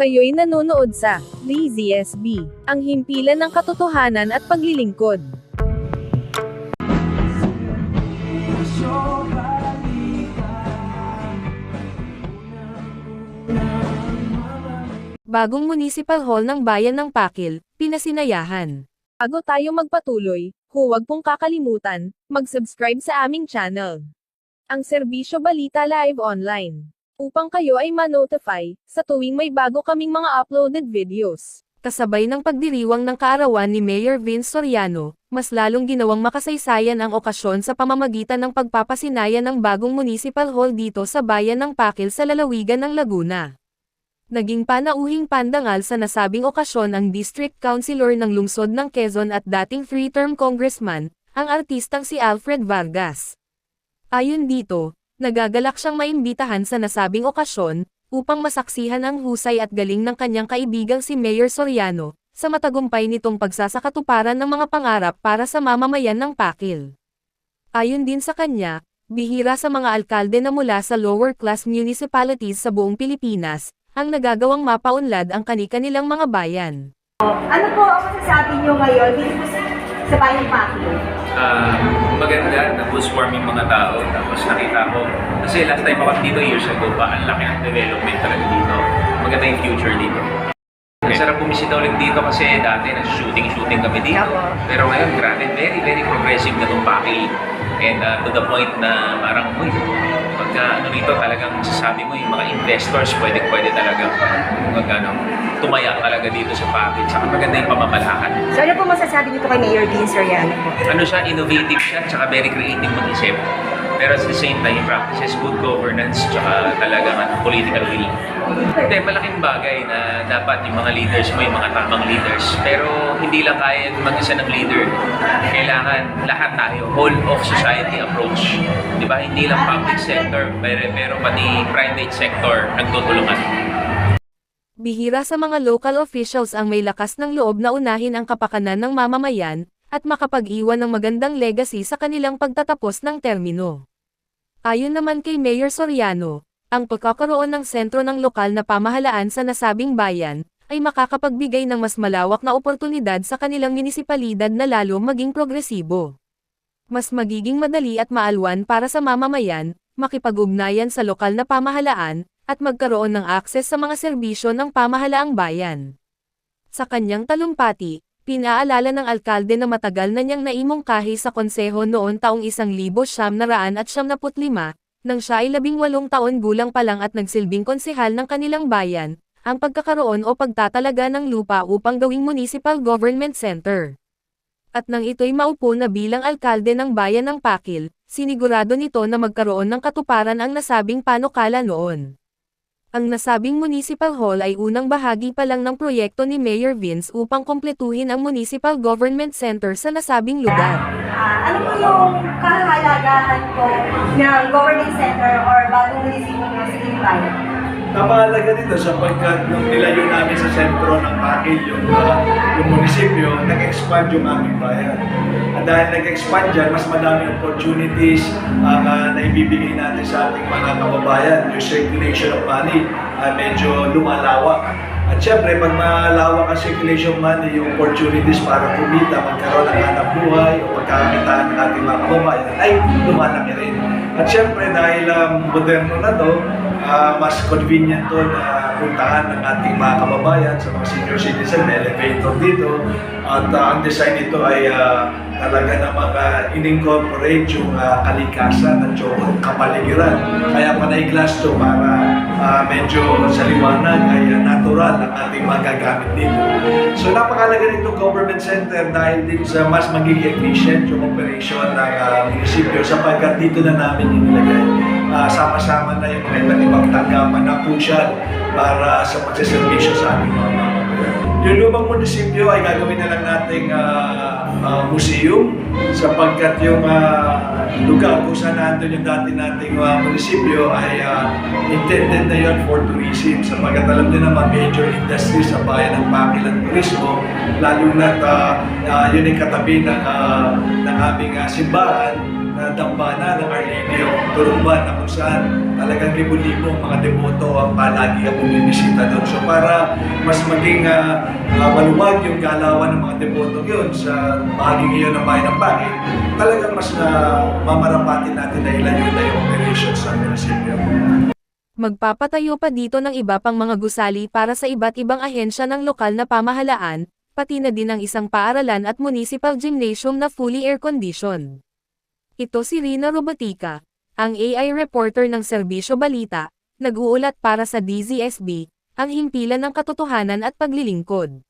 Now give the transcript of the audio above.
Kayo'y nanonood sa Lazy SB, ang himpilan ng katotohanan at paglilingkod. Bagong Municipal Hall ng Bayan ng Pakil, pinasinayahan. Bago tayo magpatuloy, huwag pong kakalimutan, mag-subscribe sa aming channel. Ang Serbisyo Balita Live Online. Upang kayo ay ma-notify, sa tuwing may bago kaming mga uploaded videos. Kasabay ng pagdiriwang ng kaarawan ni Mayor Vince Soriano, mas lalong ginawang makasaysayan ang okasyon sa pamamagitan ng pagpapasinayan ng bagong municipal hall dito sa bayan ng Pakil sa lalawigan ng Laguna. Naging panauhing pandangal sa nasabing okasyon ang District Councilor ng lungsod ng Quezon at dating three-term congressman, ang artistang si Alfred Vargas. Ayon dito, nagagalak siyang maimbitahan sa nasabing okasyon, upang masaksihan ang husay at galing ng kanyang kaibigang si Mayor Soriano, sa matagumpay nitong pagsasakatuparan ng mga pangarap para sa mamamayan ng Pakil. Ayon din sa kanya, bihira sa mga alkalde na mula sa lower class municipalities sa buong Pilipinas, ang nagagawang mapaunlad ang kani-kanilang mga bayan. Ano po ang masasabi niyo ngayon dito sa, sa Bayan Pakil? Maganda, nag-swarm yung mga tao. Tapos nakita ko, kasi last time ako dito years ago pa, ang laki ng development talaga dito. Maganda yung future dito. Ang sarap bumisita ulit dito kasi dati nag-shooting-shooting kami dito. Pero ngayon, grabe, very, very progressive na itong Pakil. And ah, to the point na parang, uy, pagka ano rito talagang masasabi mo yung mga investors pwede pwede talaga mag ano, tumaya talaga dito sa Pakil. Saka maganda yung pamamalakad. So ano po masasabi niyo po kay Mayor Dean Soriano po? ano siya, innovative siya, tsaka very creative mag-isip. Pero at the same time, practices good governance, tsaka talagang ano, political will. Hindi, malaking bagay na dapat yung mga leaders mo, yung mga tamang leaders. Pero hindi lang kaya mag-isa ng leader. Kailangan lahat tayo, whole of society approach. Di ba? Hindi lang public sector, pero, pero pati private sector nagtutulungan. Bihira sa mga local officials ang may lakas ng loob na unahin ang kapakanan ng mamamayan, at makapag-iwan ng magandang legacy sa kanilang pagtatapos ng termino. Ayon naman kay Mayor Soriano, ang pagkakaroon ng sentro ng lokal na pamahalaan sa nasabing bayan, ay makakapagbigay ng mas malawak na oportunidad sa kanilang munisipalidad na lalo maging progresibo. Mas magiging madali at maalwan para sa mamamayan, makipag-ugnayan sa lokal na pamahalaan, at magkaroon ng akses sa mga serbisyo ng pamahalaang bayan. Sa kanyang talumpati, pinaalala ng alkalde na matagal na niyang naimungkahi sa konseho noon taong 1975 nang siya ay labing walong taon gulang pa lang at nagsilbing konsehal ng kanilang bayan, ang pagkakaroon o pagtatalaga ng lupa upang gawing municipal government center. At nang ito'y maupo na bilang alkalde ng bayan ng Pakil, sinigurado nito na magkaroon ng katuparan ang nasabing panukala noon. Ang nasabing Municipal Hall ay unang bahagi pa lang ng proyekto ni Mayor Vince upang kompletuhin ang Municipal Government Center sa nasabing lugar. Ah, ano po yung kahalagahan po ng government center or bagong munisipyo ng Sige Bayan? Napakalaga nito sapagkat nung nilayo namin sa sentro ng Pakil yung, uh, yung munisipyo, nag-expand yung aming bayan. At dahil nag-expand dyan, mas madami opportunities ang uh, na ibibigay natin sa ating mga kababayan. Yung circulation of money, uh, medyo lumalawak. At syempre, pag malawak ang circulation money, yung opportunities para kumita, magkaroon ng hanap buhay o pagkakakitaan ng ating mga kababayan, ay lumalaki rin. At syempre, dahil um, moderno na to, ah, mas convenient to na puntahan ng ating mga kababayan sa mga senior citizen, may elevator dito. At ah, ang design nito ay ah, talaga na mga in-incorporate yung ah, kalikasan at yung kapaligiran. Kaya panay glass to para ah, medyo sa liwanag ay ah, natural ang ating magagamit dito. So napakalaga nito government center dahil din sa mas magiging efficient yung operation ng ah, munisipyo sapagkat dito na namin inilagay. Ah, sama-sama na yung mga iba't ibang tanggapan na crucial para sa pagsaservisyo sa ating mga mamamayan. Yung lumang munisipyo ay gagawin na lang nating ah, ah, museum sapagkat yung ah, lugar kung saan nandun yung dati nating ah, munisipyo ay ah, intended na yun for tourism sapagkat alam din naman major industry sa bayan ng Pakil at turismo lalo na uh, yun ay katabi ng, ah, ng aming ah, simbahan na dambana ng of Turumban na kung saan talagang libo-libong mga deboto ang palagi ang bumibisita doon. So para mas maging uh, maluwag yung galawan ng mga deboto yun sa bahaging iyon ng bayan ng Bangil, talagang mas na mamarapatin natin na ilan yun na yung operations sa munisipyo. Magpapatayo pa dito ng iba pang mga gusali para sa iba't ibang ahensya ng lokal na pamahalaan, pati na din ang isang paaralan at municipal gymnasium na fully air-conditioned. Ito si Rina Robotica, ang AI reporter ng Serbisyo Balita, nag-uulat para sa DZSB, ang himpilan ng katotohanan at paglilingkod.